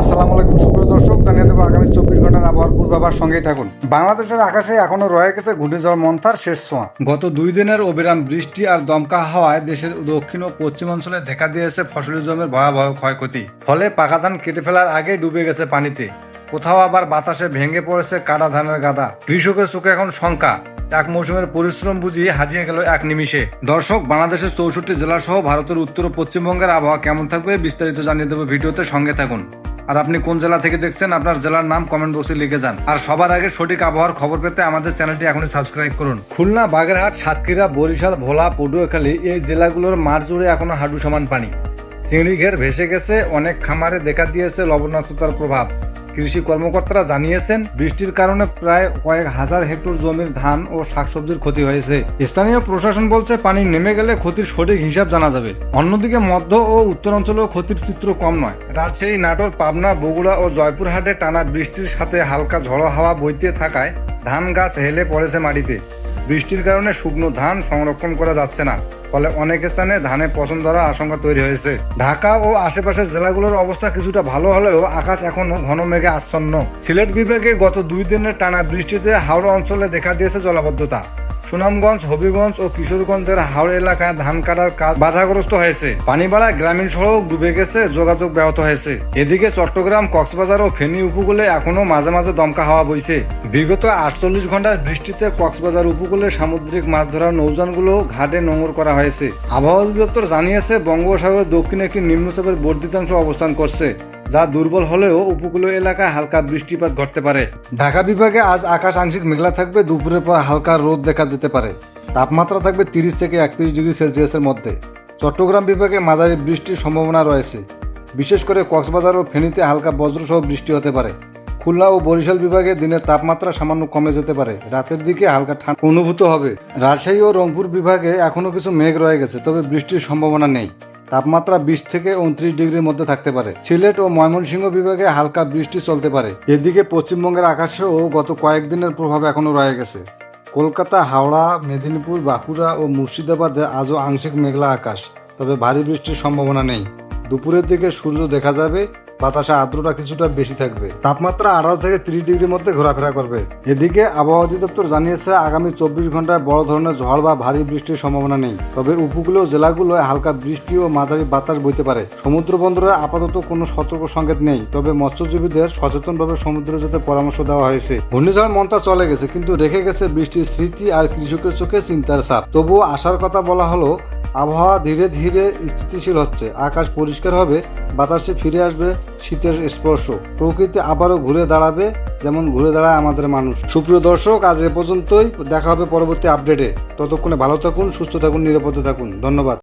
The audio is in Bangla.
আসসালামু আলাইকুম সুপ্রিয় দর্শক, জানিয়ে দেবো আগামী চব্বিশ ঘণ্টার আবহাওয়ার পূর্বাভাস সঙ্গেই থাকুন। বাংলাদেশের আকাশে এখনও রয়ে গেছে ঘূর্ণিঝড় মন্থার শেষ ছোঁয়া। গত দুই দিনের অবিরাম বৃষ্টি আর দমকা হাওয়ায় দেশের দক্ষিণ ও পশ্চিম অঞ্চলে দেখা দিয়েছে ফসলি জমির ভয়াবহ ক্ষয়ক্ষতি। ফলে পাকা ধান কেটে ফেলার আগেই ডুবে গেছে পানিতে। কোথাও আবার বাতাসে ভেঙে পড়েছে কাটা ধানের গাদা। কৃষকের চোখে এখন শঙ্কা। এক মৌসুমের পরিশ্রম বুঝিয়ে হারিয়ে গেল এক নিমিষে। দর্শক, বাংলাদেশের চৌষট্টি জেলা সহ ভারতের উত্তর ও পশ্চিমবঙ্গের আবহাওয়া কেমন থাকবে বিস্তারিত জানিয়ে দেবো ভিডিওতে সঙ্গে থাকুন। আর আপনি কোন জেলা থেকে দেখছেন, আপনার জেলার নাম কমেন্ট বক্সে লিখে যান। আর সবার আগে সঠিক আবহাওয়ার খবর পেতে আমাদের চ্যানেলটি এখনই সাবস্ক্রাইব করুন। খুলনা, বাগেরহাট, সাতক্ষীরা, বরিশাল, ভোলা, পটুয়াখালী এই জেলাগুলোর মাঠ জুড়ে এখনও হাঁটু সমান পানি। চিংড়ি ঘের ভেসে গেছে, অনেক খামারে দেখা দিয়েছে লবণাক্ততার প্রভাব। কৃষি কর্মকর্তারা জানিয়েছেন, বৃষ্টির কারণে প্রায় কয়েক হাজার হেক্টর জমির ধান ও শাকসবজির ক্ষতি হয়েছে। স্থানীয় প্রশাসন বলছে, পানি নেমে গেলে ক্ষতির সঠিক হিসাব জানা যাবে। অন্যদিকে মধ্য ও উত্তরাঞ্চলেও ক্ষতির চিত্র কম নয়। রাজশাহী, নাটোর, পাবনা, বগুড়া ও জয়পুরহাটে টানা বৃষ্টির সাথে হালকা ঝড়ো হাওয়া বইতে থাকায় ধান গাছ হেলে পড়েছে মাটিতে। বৃষ্টির কারণে শুকনো ধান সংরক্ষণ করা যাচ্ছে না। ফলে অনেক স্থানে ধানে পচন ধরার আশঙ্কা তৈরি হয়েছে। ঢাকা ও আশেপাশের জেলাগুলোর অবস্থা কিছুটা ভালো হলেও আকাশ এখনও ঘন মেঘে আচ্ছন্ন। সিলেট বিভাগে গত দুই দিনের টানা বৃষ্টিতে হাওড়া অঞ্চলে দেখা দিয়েছে জলাবদ্ধতা। সুনামগঞ্জ, হবিগঞ্জ ও কিশোরগঞ্জের হাওড় এলাকায় ধান কাটার কাজ বাধাগ্রস্ত হয়েছে। পানি বাড়ায় গ্রামীণ সড়ক ডুবে গেছে, যোগাযোগ ব্যাহত হয়েছে। এদিকে চট্টগ্রাম, কক্সবাজার ও ফেনী উপকূলে এখনও মাঝে মাঝে দমকা হাওয়া বইছে। বিগত আটচল্লিশ ঘণ্টার বৃষ্টিতে কক্সবাজার উপকূলে সামুদ্রিক মাছ ধরার নৌযানগুলো ঘাটে নোঙর করা হয়েছে। আবহাওয়া অধিদপ্তর জানিয়েছে, বঙ্গোপসাগরের দক্ষিণে একটি নিম্নচাপের বর্ধিতাংশ অবস্থান করছে। যা দুর্বল হলেও উপকূলীয় এলাকায় হালকা বৃষ্টিপাত ঘটতে পারে। ঢাকা বিভাগে আজ আকাশ আংশিক মেঘলা থাকবে, দুপুরের পর হালকা রোদ দেখা যেতে পারে। তাপমাত্রা থাকবে তিরিশ থেকে একত্রিশ ডিগ্রি সেলসিয়াসের মধ্যে। চট্টগ্রাম বিভাগে মাঝারি বৃষ্টির সম্ভাবনা রয়েছে। বিশেষ করে কক্সবাজার ও ফেনীতে হালকা বজ্রসহ বৃষ্টি হতে পারে। খুলনা ও বরিশাল বিভাগে দিনের তাপমাত্রা সামান্য কমে যেতে পারে। রাতের দিকে হালকা ঠান্ডা অনুভূত হবে। রাজশাহী ও রংপুর বিভাগে এখনও কিছু মেঘ রয়ে গেছে, তবে বৃষ্টির সম্ভাবনা নেই। তাপমাত্রা বিশ থেকে উনত্রিশ ডিগ্রির মধ্যে থাকতে পারে। সিলেট ও ময়মনসিংহ বিভাগে হালকা বৃষ্টি চলতে পারে। এদিকে পশ্চিমবঙ্গের আকাশেও গত কয়েকদিনের প্রভাব এখনও রয়ে গেছে। কলকাতা, হাওড়া, মেদিনীপুর, বাঁকুড়া ও মুর্শিদাবাদে আজও আংশিক মেঘলা আকাশ, তবে ভারী বৃষ্টির সম্ভাবনা নেই। দুপুরের দিকে সূর্য দেখা যাবে বাতাসে আর্দ্রতা কিছুটা বেশি থাকবে। তাপমাত্রা আঠারো থেকে ত্রিশ ডিগ্রির মধ্যে ঘোরাফেরা করবে। এদিকে আবহাওয়া অধিদপ্তর জানিয়েছে, আগামী চব্বিশ ঘন্টায় বড় ধরনের ঝড় বা ভারী বৃষ্টির সম্ভাবনা নেই। তবে উপকূলীয় জেলাগুলোয় হালকা বৃষ্টি ও মাঝারি বাতাস বইতে পারে। সমুদ্র বন্দরে আপাতত কোনো সতর্ক সংকেত নেই। তবে মৎস্যজীবীদের সচেতনভাবে সমুদ্রে যেতে পরামর্শ দেওয়া হয়েছে। ঘূর্ণিঝড় মন্তা চলে গেছে, কিন্তু রেখে গেছে বৃষ্টির স্মৃতি আর কৃষকের চোখে চিন্তার চাপ তবুও আসার কথা বলা হলো আবহাওয়া ধীরে ধীরে স্থিতিশীল হচ্ছে। আকাশ পরিষ্কার হবে, বাতাসে ফিরে আসবে শীতের স্পর্শ। প্রকৃতি আবারও ঘুরে দাঁড়াবে, যেমন ঘুরে দাঁড়ায় আমাদের মানুষ। সুপ্রিয় দর্শক, আজ এ পর্যন্তই। দেখা হবে পরবর্তী আপডেটে। ততক্ষণে ভালো থাকুন, সুস্থ থাকুন, নিরাপদে থাকুন। ধন্যবাদ।